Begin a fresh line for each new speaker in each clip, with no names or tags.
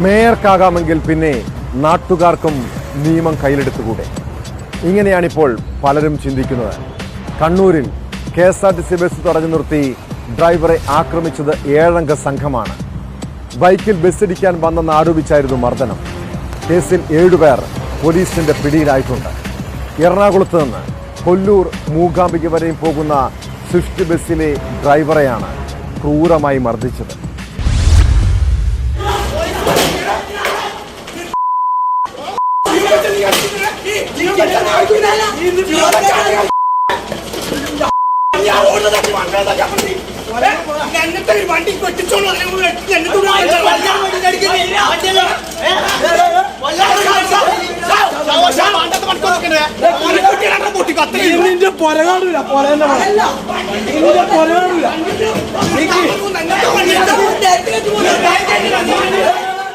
മേയർക്കാകാമെങ്കിൽ പിന്നെ നാട്ടുകാർക്കും നിയമം കയ്യിലെടുത്തുകൂടെ? ഇങ്ങനെയാണിപ്പോൾ പലരും ചിന്തിക്കുന്നത്. കണ്ണൂരിൽ K S R T C bus തടഞ്ഞു നിർത്തി ഡ്രൈവറെ ആക്രമിച്ചത് ഏഴംഗ സംഘമാണ്. ബൈക്കിൽ ബസ്സിടിക്കാൻ വന്നെന്ന് ആരോപിച്ചായിരുന്നു മർദ്ദനം. കേസിൽ ഏഴുപേർ പോലീസിന്റെ പിടിയിലായിട്ടുണ്ട്. എറണാകുളത്ത് നിന്ന് കൊല്ലൂർ മൂകാംബിക വരെയും പോകുന്ന സ്വിഫ്റ്റ് ബസ്സിലെ ഡ്രൈവറെയാണ് ക്രൂരമായി മർദ്ദിച്ചത്.
എന്നിട്ട് വണ്ടി വെട്ടിച്ചോളൂ
നിന്റെ പൊരകാടൂല പൊരേന്റെ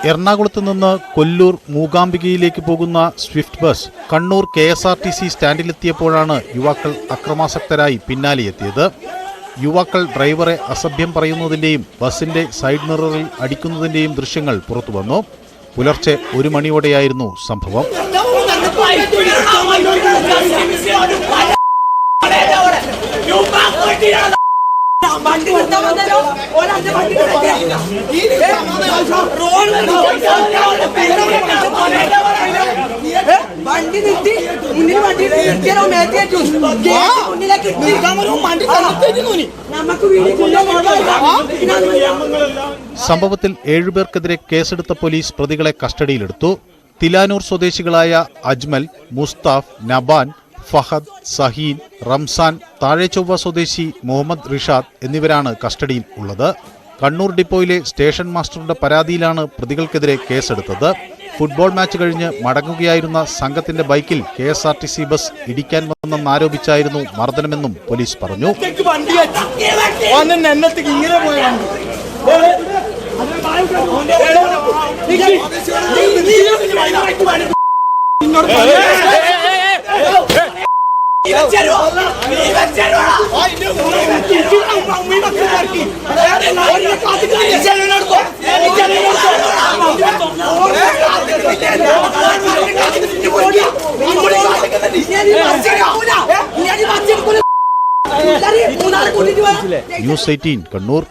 എറണാകുളത്ത് നിന്ന് കൊല്ലൂർ മൂകാംബികയിലേക്ക് പോകുന്ന Swift bus Kannur K S R T C സ്റ്റാൻഡിലെത്തിയപ്പോഴാണ് യുവാക്കൾ അക്രമാസക്തരായി പിന്നാലെയെത്തിയത് യുവാക്കൾ ഡ്രൈവറെ അസഭ്യം പറയുന്നതിന്റെയും ബസിന്റെ സൈഡ് മിററിൽ അടിക്കുന്നതിന്റെയും ദൃശ്യങ്ങൾ പുറത്തുവന്നു. പുലർച്ചെ ഒരു മണിയോടെയായിരുന്നു സംഭവം.
വണ്ടി വണ്ടി നിർത്തി മുന്നിൽ വണ്ടി നിർത്തിയാലോ മേത്തേറ്റു മുന്നിലേക്ക് വണ്ടി നമുക്ക്
സംഭവത്തിൽ ഏഴുപേർക്കെതിരെ കേസെടുത്ത പോലീസ് പ്രതികളെ കസ്റ്റഡിയിലെടുത്തു. തിലാനൂർ സ്വദേശികളായ അജ്മൽ മുസ്താഫ് നബാൻ ഫഹദ് സഹീൻ റംസാൻ താഴെചൊവ്വ സ്വദേശി മുഹമ്മദ് റിഷാദ് എന്നിവരാണ് കസ്റ്റഡിയിൽ ഉള്ളത്. കണ്ണൂർ ഡിപ്പോയിലെ സ്റ്റേഷൻ മാസ്റ്ററുടെ പരാതിയിലാണ് പ്രതികൾക്കെതിരെ കേസെടുത്തത് ഫുട്ബോൾ മാച്ച് കഴിഞ്ഞ് മടങ്ങുകയായിരുന്ന സംഘത്തിന്റെ ബൈക്കിൽ K S R T C bus ഇടിക്കാൻ വന്നെന്നാരോപിച്ചായിരുന്നു മർദ്ദനമെന്നും പോലീസ് പറഞ്ഞു
വണ്ടി വെച്ച് ഓനെ എന്നത്തേക്ക്
ന്യൂസ് എയ്റ്റീൻ കണ്ണൂർ.